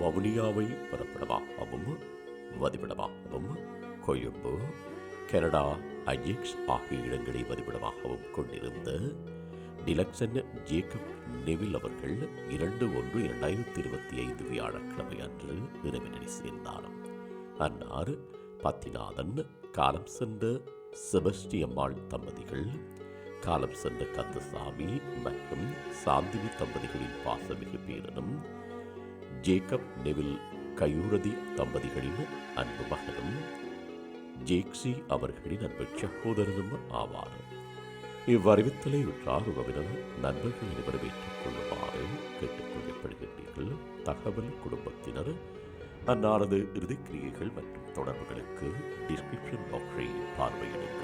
வவுனியாவை பிறப்பிடமாகவும் வதிவிடமாகவும் கொழும்பு கனடா ஐஎக்ஸ் ஆகிய இடங்களை வதிவிடமாகவும் கொண்டிருந்த டிலக்சன் ஜேக்கப் நெவில் அவர்கள் இரண்டு ஒன்று இரண்டாயிரத்தி இருபத்தி ஐந்து வியாழக்கிழமை அன்று இறைவனடி சேர்ந்தார் அன்னார் பத்திநாதன் காலம் சென்ற செபஸ்டியம்மாள் தம்பதிகள் காலம் சென்ற கந்தசாமி மற்றும் சாந்தினி தம்பதிகளின் பாசமிகு பேரனும் ஜேக்கப் நெவில் கயூரதி தம்பதிகளின் அன்பு மகனும் ஜேக்ஸி அவர்களின் அன்பு சகோதரனும் ஆவார். இவ்வறிவித்தலை உற்றார் உறவினர் நண்பர்கள் அனைவரும் ஏற்றுக் கொள்ளுமாறு கேட்டுக் தகவல் குடும்பத்தினர் அன்னாரது இறுதிக்கிரியைகள் மற்றும் தொடர்புகளுக்கு டிஸ்கிரிப்ஷன் பாக்ஸை பார்வையிடுங்கள்.